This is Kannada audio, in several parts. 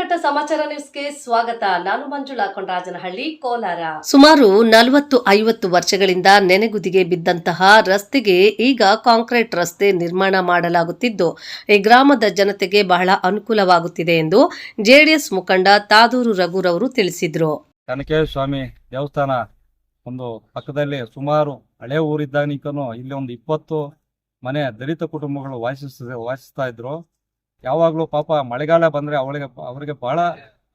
ಸಮಾಚಾರ ನ್ಯೂಸ್ಗೆ ಸ್ವಾಗತ. ನಾನು ಮಂಜುಳಾ ಕೊಂಡರಾಜನಹಳ್ಳಿ ಕೋಲಾರ. ಸುಮಾರು ನಲವತ್ತು ಐವತ್ತು ವರ್ಷಗಳಿಂದ ನೆನೆಗುದಿಗೆ ಬಿದ್ದಂತಹ ರಸ್ತೆಗೆ ಈಗ ಕಾಂಕ್ರೀಟ್ ರಸ್ತೆ ನಿರ್ಮಾಣ ಮಾಡಲಾಗುತ್ತಿದ್ದು ಈ ಗ್ರಾಮದ ಜನತೆಗೆ ಬಹಳ ಅನುಕೂಲವಾಗುತ್ತಿದೆ ಎಂದು ಜೆಡಿಎಸ್ ಮುಖಂಡ ತಾದೂರು ರಘುರವರು ತಿಳಿಸಿದರು. ಸ್ವಾಮಿ ದೇವಸ್ಥಾನ ಒಂದು ಪಕ್ಕದಲ್ಲಿ ಸುಮಾರು ಹಳೆ ಊರಿದ್ದಾನಿಕನು ಇಲ್ಲಿ ಒಂದು ಇಪ್ಪತ್ತು ಮನೆ ದಲಿತ ಕುಟುಂಬಗಳು ವಾಸಿಸ್ ವಾಸಿಸ್ತಾ ಇದ್ರು. ಯಾವಾಗಲೂ ಪಾಪ ಮಳೆಗಾಲ ಬಂದ್ರೆ ಅವಳಿಗೆ ಅವರಿಗೆ ಬಹಳ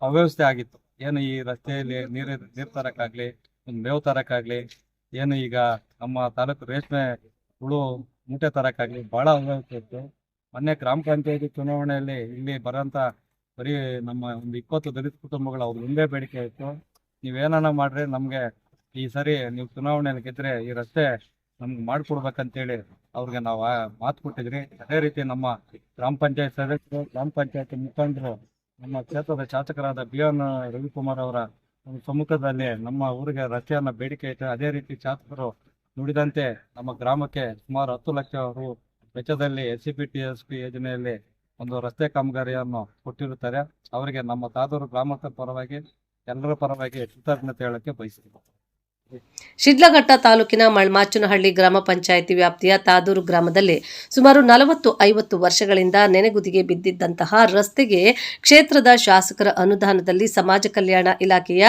ಅವ್ಯವಸ್ಥೆ ಆಗಿತ್ತು. ಏನು ಈ ರಸ್ತೆಯಲ್ಲಿ ನೀರು ನೀರು ತರಕ್ಕಾಗ್ಲಿ, ಒಂದು ಮೇವು ತರಕ್ಕಾಗ್ಲಿ, ಏನು ಈಗ ನಮ್ಮ ತಾಲೂಕು ರೇಷ್ಮೆ ಹುಳು ಮೂಟೆ ತರಕ್ಕಾಗ್ಲಿ ಬಹಳ ಅವ್ಯವಸ್ಥೆ ಇತ್ತು. ಮೊನ್ನೆ ಗ್ರಾಮ ಪಂಚಾಯತಿ ಚುನಾವಣೆಯಲ್ಲಿ ಇಲ್ಲಿ ಬರೋಂಥ ಬರೀ ನಮ್ಮ ಒಂದು ಇಪ್ಪತ್ತು ದಲಿತ ಕುಟುಂಬಗಳು ಅವ್ರ ಮುಂದೆ ಬೇಡಿಕೆ ಇತ್ತು. ನೀವೇನಾನ ಮಾಡ್ರಿ, ನಮ್ಗೆ ಈ ಸರಿ ನೀವು ಚುನಾವಣೆಯಲ್ಲಿ ಗೆದ್ರೆ ಈ ರಸ್ತೆ ನಮ್ಗೆ ಮಾಡ್ಕೊಡ್ಬೇಕಂತೇಳಿ ಅವ್ರಿಗೆ ನಾವು ಮಾತು ಕೊಟ್ಟಿದ್ರಿ. ಅದೇ ರೀತಿ ನಮ್ಮ ಗ್ರಾಮ ಪಂಚಾಯತ್ ಸದಸ್ಯರು, ಗ್ರಾಮ ಪಂಚಾಯತ್ ಮುಖಂಡರು, ನಮ್ಮ ಕ್ಷೇತ್ರದ ಶಾಸಕರಾದ ಬಿ ಎನ್ ರವಿಕುಮಾರ್ ಅವರ ಸಮ್ಮುಖದಲ್ಲಿ ನಮ್ಮ ಊರಿಗೆ ರಸ್ತೆಯನ್ನ ಬೇಡಿಕೆ ಐತೆ ಅದೇ ರೀತಿ ಶಾಸಕರು ನುಡಿದಂತೆ ನಮ್ಮ ಗ್ರಾಮಕ್ಕೆ ಸುಮಾರು ಹತ್ತು ಲಕ್ಷ ಅವರು ವೆಚ್ಚದಲ್ಲಿ S C P T S P ಯೋಜನೆಯಲ್ಲಿ ಒಂದು ರಸ್ತೆ ಕಾಮಗಾರಿಯನ್ನು ಕೊಟ್ಟಿರುತ್ತಾರೆ. ಅವರಿಗೆ ನಮ್ಮ ತಾದೂರು ಗ್ರಾಮಸ್ಥರ ಪರವಾಗಿ, ಎಲ್ಲರ ಪರವಾಗಿ ಕೃತಜ್ಞತೆ ಹೇಳಕ್ಕೆ ಬಯಸ್ತೀನಿ. ಶಿಡ್ಲಘಟ್ಟ ತಾಲೂಕಿನ ಮಳ್ಮಾಚನಹಳ್ಳಿ ಗ್ರಾಮ ಪಂಚಾಯಿತಿ ವ್ಯಾಪ್ತಿಯ ತಾದೂರು ಗ್ರಾಮದಲ್ಲಿ ಸುಮಾರು ನಲವತ್ತು ಐವತ್ತು ವರ್ಷಗಳಿಂದ ನೆನೆಗುದಿಗೆ ಬಿದ್ದಿದ್ದಂತಹ ರಸ್ತೆಗೆ ಕ್ಷೇತ್ರದ ಶಾಸಕರ ಅನುದಾನದಲ್ಲಿ ಸಮಾಜ ಕಲ್ಯಾಣ ಇಲಾಖೆಯ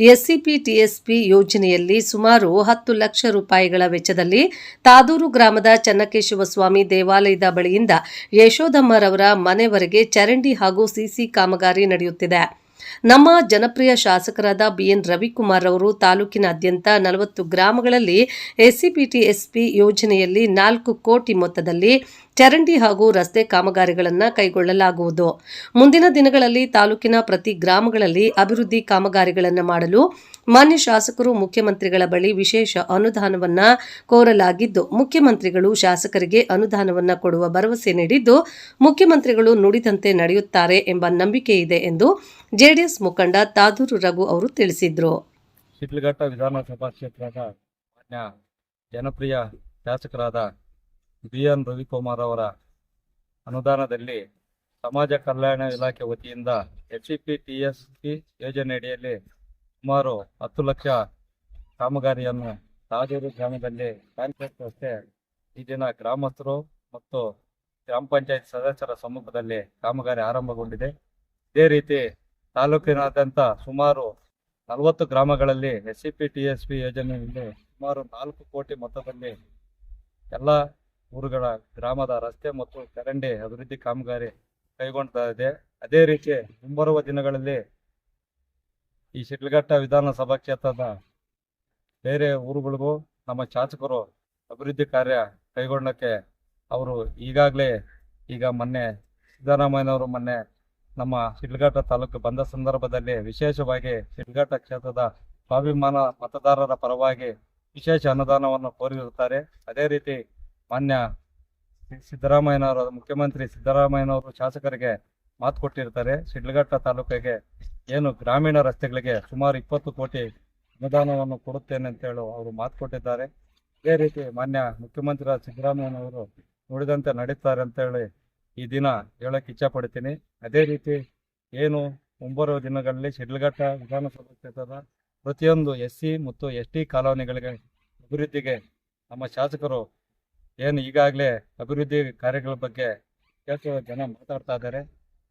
ಎಸ್ಸಿಪಿ ಟಿಎಸ್ಪಿ ಯೋಜನೆಯಲ್ಲಿ ಸುಮಾರು ಹತ್ತು ಲಕ್ಷ ರೂಪಾಯಿಗಳ ವೆಚ್ಚದಲ್ಲಿ ತಾದೂರು ಗ್ರಾಮದ ಚನ್ನಕೇಶವ ಸ್ವಾಮಿ ದೇವಾಲಯದ ಬಳಿಯಿಂದ ಯಶೋಧಮ್ಮರವರ ಮನೆವರೆಗೆ ಚರಂಡಿ ಹಾಗೂ ಸಿಸಿ ಕಾಮಗಾರಿ ನಡೆಯುತ್ತಿದೆ. ನಮ್ಮ ಜನಪ್ರಿಯ ಶಾಸಕರಾದ ಬಿಎನ್ ರವಿಕುಮಾರ್ ಅವರು ತಾಲೂಕಿನಾದ್ಯಂತ ನಲವತ್ತು ಗ್ರಾಮಗಳಲ್ಲಿ ಎಸ್ಸಿಪಿಟಿಎಸ್ಪಿ ಯೋಜನೆಯಲ್ಲಿ ನಾಲ್ಕು ಕೋಟಿ ಮೊತ್ತದಲ್ಲಿ ಚರಂಡಿ ಹಾಗೂ ರಸ್ತೆ ಕಾಮಗಾರಿಗಳನ್ನು ಕೈಗೊಳ್ಳಲಾಗುವುದು. ಮುಂದಿನ ದಿನಗಳಲ್ಲಿ ತಾಲೂಕಿನ ಪ್ರತಿ ಗ್ರಾಮಗಳಲ್ಲಿ ಅಭಿವೃದ್ಧಿ ಕಾಮಗಾರಿಗಳನ್ನು ಮಾಡಲು ಮಾನ್ಯ ಶಾಸಕರು, ಮುಖ್ಯಮಂತ್ರಿಗಳ ಬಳಿ ವಿಶೇಷ ಅನುದಾನವನ್ನು ಕೋರಲಾಗಿದ್ದು, ಮುಖ್ಯಮಂತ್ರಿಗಳು ಶಾಸಕರಿಗೆ ಅನುದಾನವನ್ನು ಕೊಡುವ ಭರವಸೆ ನೀಡಿದ್ದು, ಮುಖ್ಯಮಂತ್ರಿಗಳು ನುಡಿದಂತೆ ನಡೆಯುತ್ತಾರೆ ಎಂಬ ನಂಬಿಕೆ ಇದೆ ಎಂದು ಜೆಡಿಎಸ್ ಮುಖಂಡ ತಾದೂರು ರಘು ಅವರು ತಿಳಿಸಿದ್ರು. ಶಿಡ್ಲಘಟ್ಟ ವಿಧಾನಸಭಾ ಕ್ಷೇತ್ರದ ಮಾನ್ಯ ಜನಪ್ರಿಯ ಶಾಸಕರಾದ ಬಿ ಎನ್ ರವಿಕುಮಾರ್ ಅವರ ಅನುದಾನದಲ್ಲಿ ಸಮಾಜ ಕಲ್ಯಾಣ ಇಲಾಖೆ ವತಿಯಿಂದ H P T S P ಯೋಜನೆಯಡಿಯಲ್ಲಿ ಸುಮಾರು ಹತ್ತು ಲಕ್ಷ ಕಾಮಗಾರಿಯನ್ನು ತಾಜೂರು ಗ್ರಾಮದಲ್ಲಿ ಕಾಂಟ್ರಾಕ್ಟ್ ರಸ್ತೆ ಈ ದಿನ ಗ್ರಾಮಸ್ಥರು ಮತ್ತು ಗ್ರಾಮ ಪಂಚಾಯತ್ ಸದಸ್ಯರ ಸಮ್ಮುಖದಲ್ಲಿ ಕಾಮಗಾರಿ ಆರಂಭಗೊಂಡಿದೆ. ಇದೇ ರೀತಿ ತಾಲೂಕಿನಾದ್ಯಂತ ಸುಮಾರು ನಲವತ್ತು ಗ್ರಾಮಗಳಲ್ಲಿ S C P T S P ಯೋಜನೆಯಲ್ಲಿ ಸುಮಾರು ನಾಲ್ಕು ಕೋಟಿ ಮೊತ್ತದಲ್ಲಿ ಎಲ್ಲ ಊರುಗಳ ಗ್ರಾಮದ ರಸ್ತೆ ಮತ್ತು ಚರಂಡಿ ಅಭಿವೃದ್ಧಿ ಕಾಮಗಾರಿ ಕೈಗೊಂಡಿದೆ ಅದೇ ರೀತಿ ಮುಂಬರುವ ದಿನಗಳಲ್ಲಿ ಈ ಶಿಡ್ಲಘಟ್ಟ ವಿಧಾನಸಭಾ ಕ್ಷೇತ್ರದ ಬೇರೆ ಊರುಗಳಿಗೂ ನಮ್ಮ ಶಾಸಕರು ಅಭಿವೃದ್ಧಿ ಕಾರ್ಯ ಕೈಗೊಳ್ಳಕ್ಕೆ ಅವರು ಈಗಾಗಲೇ ಈಗ ಮೊನ್ನೆ ಸಿದ್ದರಾಮಯ್ಯನವರು ಮೊನ್ನೆ ನಮ್ಮ ಶಿಡ್ಲಘಟ್ಟ ತಾಲೂಕು ಬಂದ ಸಂದರ್ಭದಲ್ಲಿ ವಿಶೇಷವಾಗಿ ಶಿಡ್ಲಘಟ್ಟ ಕ್ಷೇತ್ರದ ಸ್ವಾಭಿಮಾನ ಮತದಾರರ ಪರವಾಗಿ ವಿಶೇಷ ಅನುದಾನವನ್ನು ಕೋರಿರುತ್ತಾರೆ. ಅದೇ ರೀತಿ ಮಾನ್ಯ ಸಿದ್ದರಾಮಯ್ಯನವರು ಮುಖ್ಯಮಂತ್ರಿ ಸಿದ್ದರಾಮಯ್ಯನವರು ಶಾಸಕರಿಗೆ ಮಾತು ಕೊಟ್ಟಿರ್ತಾರೆ. ಶಿಡ್ಲಘಟ್ಟ ತಾಲೂಕಿಗೆ ಏನು ಗ್ರಾಮೀಣ ರಸ್ತೆಗಳಿಗೆ ಸುಮಾರು ಇಪ್ಪತ್ತು ಕೋಟಿ ಅನುದಾನವನ್ನು ಕೊಡುತ್ತೇನೆ ಅಂತೇಳಿ ಅವರು ಮಾತು ಕೊಟ್ಟಿದ್ದಾರೆ. ಅದೇ ರೀತಿ ಮಾನ್ಯ ಮುಖ್ಯಮಂತ್ರಿ ಸಿದ್ದರಾಮಯ್ಯನವರು ನುಡಿದಂತೆ ನಡೀತಾರೆ ಅಂತೇಳಿ ಈ ದಿನ ಹೇಳಕ್ಕೆ ಇಚ್ಛಪಡ್ತೀನಿ. ಅದೇ ರೀತಿ ಏನು ಮುಂಬರುವ ದಿನಗಳಲ್ಲಿ ಶಿಡ್ಲಘಟ್ಟ ವಿಧಾನಸಭಾ ಕ್ಷೇತ್ರದ ಪ್ರತಿಯೊಂದು ಎಸ್ ಸಿ ಮತ್ತು ಎಸ್ ಟಿ ಕಾಲೋನಿಗಳಿಗೆ ಅಭಿವೃದ್ಧಿಗೆ ನಮ್ಮ ಶಾಸಕರು ಏನು ಈಗಾಗಲೇ ಅಭಿವೃದ್ಧಿ ಕಾರ್ಯಗಳ ಬಗ್ಗೆ ಕೆಲಸದ ಜನ ಮಾತಾಡ್ತಾ ಇದ್ದಾರೆ.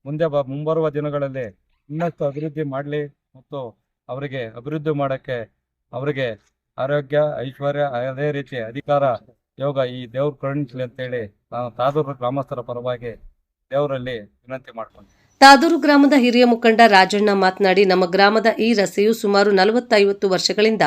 ಮುಂದೆ ಬ, ಮುಂಬರುವ ದಿನಗಳಲ್ಲಿ ಇನ್ನಷ್ಟು ಅಭಿವೃದ್ಧಿ ಮಾಡಲಿ ಮತ್ತು ಅವರಿಗೆ ಅಭಿವೃದ್ಧಿ ಮಾಡೋಕ್ಕೆ ಅವರಿಗೆ ಆರೋಗ್ಯ, ಐಶ್ವರ್ಯ, ಅದೇ ರೀತಿ ಅಧಿಕಾರ, ಯೋಗ ಈ ದೇವ್ರ ಕರುಣಿಸಲಿ ಅಂತೇಳಿ ನಾನು ತಾದೂರು ಗ್ರಾಮಸ್ಥರ ಪರವಾಗಿ ದೇವರಲ್ಲಿ ವಿನಂತಿ ಮಾಡ್ಕೊಂಡು ತಾದೂರು ಗ್ರಾಮದ ಹಿರಿಯ ಮುಖಂಡ ರಾಜಣ್ಣ ಮಾತನಾಡಿ, ನಮ್ಮ ಗ್ರಾಮದ ಈ ರಸ್ತೆಯು ಸುಮಾರು ನಲವತ್ತೈವತ್ತು ವರ್ಷಗಳಿಂದ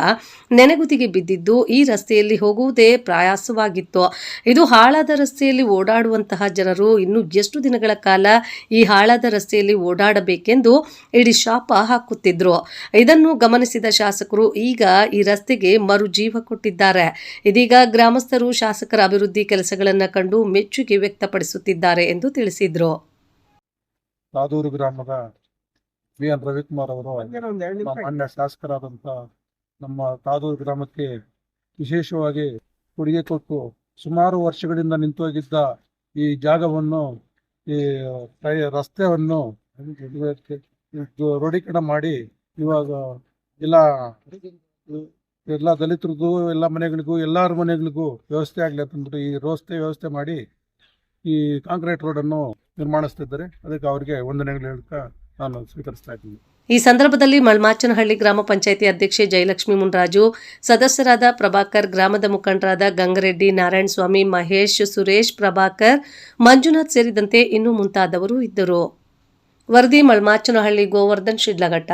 ನೆನೆಗುದಿಗೆ ಬಿದ್ದಿದ್ದು, ಈ ರಸ್ತೆಯಲ್ಲಿ ಹೋಗುವುದೇ ಪ್ರಯಾಸವಾಗಿತ್ತು. ಇದು ಹಾಳಾದ ರಸ್ತೆಯಲ್ಲಿ ಓಡಾಡುವಂತಹ ಜನರು ಇನ್ನು ಎಷ್ಟು ದಿನಗಳ ಕಾಲ ಈ ಹಾಳಾದ ರಸ್ತೆಯಲ್ಲಿ ಓಡಾಡಬೇಕೆಂದು ಇಡೀ ಶಾಪ ಹಾಕುತ್ತಿದ್ರು. ಇದನ್ನು ಗಮನಿಸಿದ ಶಾಸಕರು, ಈಗ ಈ ರಸ್ತೆಗೆ ಮರು ಜೀವ ಕೊಟ್ಟಿದ್ದಾರೆ. ಇದೀಗ ಗ್ರಾಮಸ್ಥರು ಶಾಸಕರ ಅಭಿವೃದ್ಧಿ ಕೆಲಸಗಳನ್ನು ಕಂಡು ಮೆಚ್ಚುಗೆ ವ್ಯಕ್ತಪಡಿಸುತ್ತಿದ್ದಾರೆ ಎಂದು ತಿಳಿಸಿದ್ರು. ತಾದೂರು ಗ್ರಾಮದ ವಿ ಎನ್ ರವಿಕುಮಾರ್ ಅವರು ಮಾನ್ಯ ಶಾಸಕರಾದಂತ ನಮ್ಮ ತಾದೂರು ಗ್ರಾಮಕ್ಕೆ ವಿಶೇಷವಾಗಿ ಕೊಡುಗೆ ಕೊಟ್ಟು ಸುಮಾರು ವರ್ಷಗಳಿಂದ ನಿಂತೋಗಿದ್ದ ಈ ಜಾಗವನ್ನು ಈ ರಸ್ತೆಯನ್ನು ರೋಡೀಕರಣ ಮಾಡಿ ಇವಾಗ ಎಲ್ಲ ಎಲ್ಲ ದಲಿತರಿಗೂ ಎಲ್ಲ ಮನೆಗಳಿಗೂ ಎಲ್ಲರ ಮನೆಗಳಿಗೂ ವ್ಯವಸ್ಥೆ ಆಗ್ಲಿ ಅಂತಂದ್ಬಿಟ್ಟು ಈ ರಸ್ತೆ ವ್ಯವಸ್ಥೆ ಮಾಡಿ ಈ ಕಾಂಕ್ರೀಟ್ ರೋಡನ್ನು ನಿರ್ಮಾಣಿಸ್ತಿದ್ದಾರೆ. ಅದಕ್ಕೆ ಅವರಿಗೆ ವಂದನೆಗಳು ಹೇಳ್ತಾ ನಾನು ಸ್ವೀಕರಿಸ್ತಾ ಇದ್ದೀನಿ. ಈ ಸಂದರ್ಭದಲ್ಲಿ ಮಳ್ಮಾಚನಹಳ್ಳಿ ಗ್ರಾಮ ಪಂಚಾಯಿತಿ ಅಧ್ಯಕ್ಷೆ ಜಯಲಕ್ಷ್ಮಿ ಮುನ್ರಾಜು, ಸದಸ್ಯರಾದ ಪ್ರಭಾಕರ್, ಗ್ರಾಮದ ಮುಖಂಡರಾದ ಗಂಗರೆಡ್ಡಿ, ನಾರಾಯಣಸ್ವಾಮಿ, ಮಹೇಶ್, ಸುರೇಶ್ ಪ್ರಭಾಕರ್, ಮಂಜುನಾಥ್ ಸೇರಿದಂತೆ ಇನ್ನೂ ಮುಂತಾದವರು ಇದ್ದರು. ವರದಿ ಮಳ್ಮಾಚನಹಳ್ಳಿ ಗೋವರ್ಧನ್ ಶಿಡ್ಲಘಟ್ಟ.